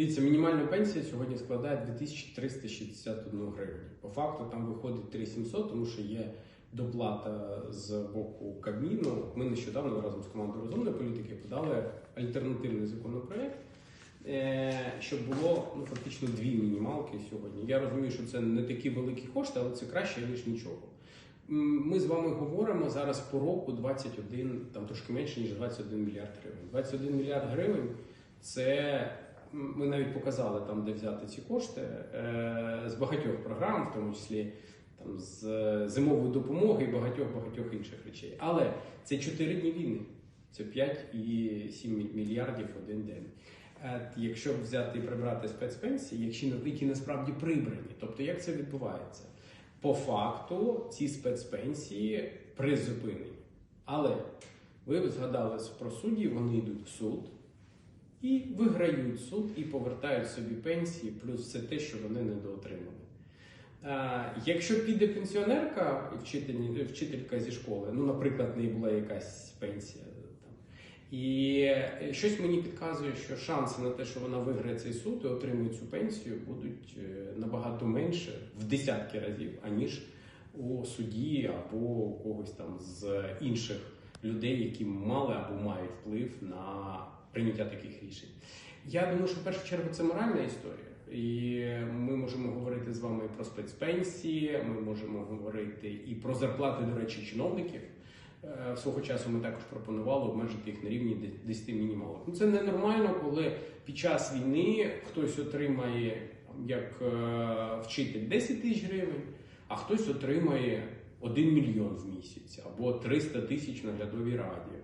Дивіться, мінімальна пенсія сьогодні складає 2361 гривню. По факту там виходить 3700, тому що є доплата з боку Кабміну. Ми нещодавно разом з командою розумної політики подали альтернативний законопроект, е, щоб було ну, фактично дві мінімалки сьогодні. Я розумію, що це не такі великі кошти, але це краще ніж нічого. Ми з вами говоримо зараз по року 21, там трошки менше ніж 21 мільярд гривень. 21 мільярд гривень це ми навіть показали там, де взяти ці кошти е, з багатьох програм, в тому числі там з зимової допомоги і багатьох багатьох інших речей. Але це 4 дні війни, це 5,7 мільярдів один день. Е, Якщо взяти і прибрати спецпенсії, якщо які насправді прибрані, тобто як це відбувається? По факту ці спецпенсії призупинені. Але ви згадали про судді, вони йдуть в суд і виграють суд і повертають собі пенсії, плюс все те, що вони недоотримали. Якщо піде пенсіонерка, вчитель, вчителька зі школи, ну, наприклад, в неї була якась пенсія. Там, і щось мені підказує, що шанси на те, що вона виграє цей суд і отримує цю пенсію, будуть е, набагато менше в десятки разів, аніж у суді або у когось там з інших людей, які мали або мають вплив на прийняття таких рішень. Я думаю, що в першу чергу це моральна історія. І ми можемо говорити з вами про спецпенсії, ми можемо говорити і про зарплати, до речі, чиновників. Е, Свого часу ми також пропонували обмежити їх на рівні 10 мінімалок. Ну це ненормально, коли під час війни хтось отримає як е, вчитель 10 тисяч гривень, а хтось отримає 1 мільйон в місяць або 300 тисяч наглядові раді.